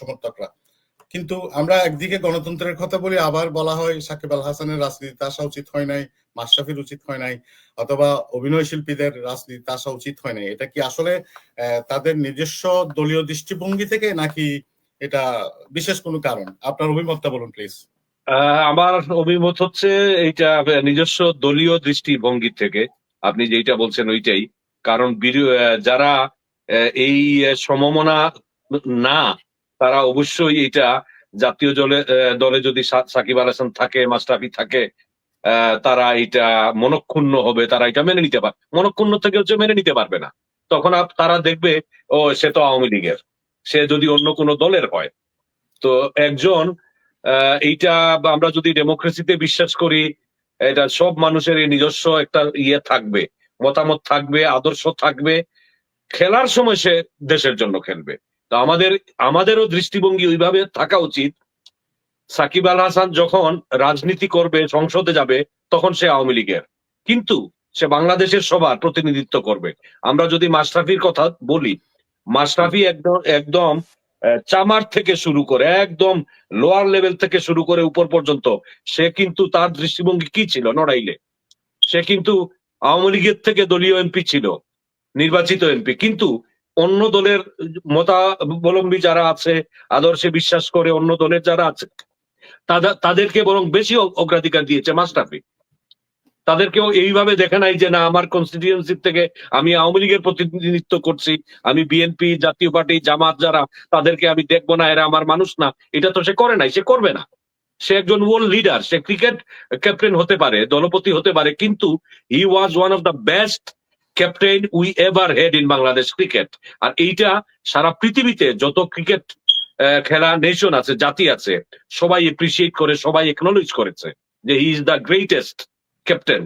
সমর্থকরা। কিন্তু আমরা একদিকে গণতন্ত্রের কথা বলি, আবার বলা হয় সাকিব আল হাসানের রাজনীতিতে আসা উচিত হয় নাই, মাশরাফির উচিত হয় নাই, অথবা অভিনয় শিল্পীদের রাজনীতিতে আসা উচিত হয় নাই। এটা কি আসলে তাদের নিজস্ব দলীয় দৃষ্টিভঙ্গি থেকে, নাকি এটা বিশেষ কোনো কারণ? আপনার অভিমতটা বলুন প্লিজ আমার অভিমত হচ্ছে এইটা নিজস্ব দলীয় দৃষ্টিভঙ্গি থেকে, আপনি যেটা বলছেন ওইটাই। কারণ যারা এই সমমনা না তারা অবশ্যই এটা জাতীয় আহ, দলে যদি সাকিব আল হাসান থাকে মাস্টাফি থাকে তারা এটা মনক্ষুণ্ণ হবে তারা এটা মেনে নিতে পারবে মনক্ষুণ্ণ থেকে হচ্ছে মেনে নিতে পারবে না। তখন তারা দেখবে ও সে তো আওয়ামী লীগের সে যদি অন্য কোনো দলের হয়। তো একজন এইটা আমরা যদি ডেমোক্রেসিতে বিশ্বাস করি এটা সব মানুষের নিজস্ব একটা ইয়ে থাকবে মতামত থাকবে আদর্শ থাকবে খেলার সময় সে দেশের জন্য খেলবে। তো আমাদের, আমাদেরও দৃষ্টিভঙ্গি ওইভাবে থাকা উচিত। সাকিব আল হাসান যখন রাজনীতি করবে, সংসদে যাবে, তখন সে আওয়ামী লীগের। কিন্তু সে বাংলাদেশের সবার প্রতিনিধিত্ব করবে। আমরা যদি মাশরাফির কথা বলি, মাশরাফি একদম একদম চামার থেকে শুরু করে, একদম লোয়ার লেভেল থেকে শুরু করে উপর পর্যন্ত, সে কিন্তু তার দৃষ্টিভঙ্গি কি ছিল? নড়াইলে। সে কিন্তু আওয়ামী লীগের থেকে দলীয় এমপি ছিল, নির্বাচিত এমপি। কিন্তু অন্য দলের মতাবলম্বী যারা আছে, আদর্শে বিশ্বাস করে অন্য দলের যারা আছে তাদের তাদেরকে বরং বেশি অগ্রাধিকার দিয়েছে মাস্টাফি তাদেরকেও এইভাবে দেখে নাই যে, না, আমার কনস্টিটিউয়েন্সি থেকে আমি আওয়ামী লীগের প্রতিনিধিত্ব করছি, আমি বিএনপি, জাতীয় পার্টি, জামাত যারা, তাদেরকে আমি দেখব না, এরা আমার মানুষ না। এটা তো সে করে নাই, সে করবে না। সে একজন ওয়ার্ল্ড লিডার সে ক্রিকেট ক্যাপ্টেন হতে পারে, দলপতি হতে পারে, কিন্তু he was one of the best captain we ever had in Bangladesh cricket আর এইটা সারা পৃথিবীতে যত ক্রিকেট খেলা নেশন আছে, জাতি আছে, সবাই এপ্রিসিয়েট করে, সবাই একনোলেজ করেছে যে he is the greatest captain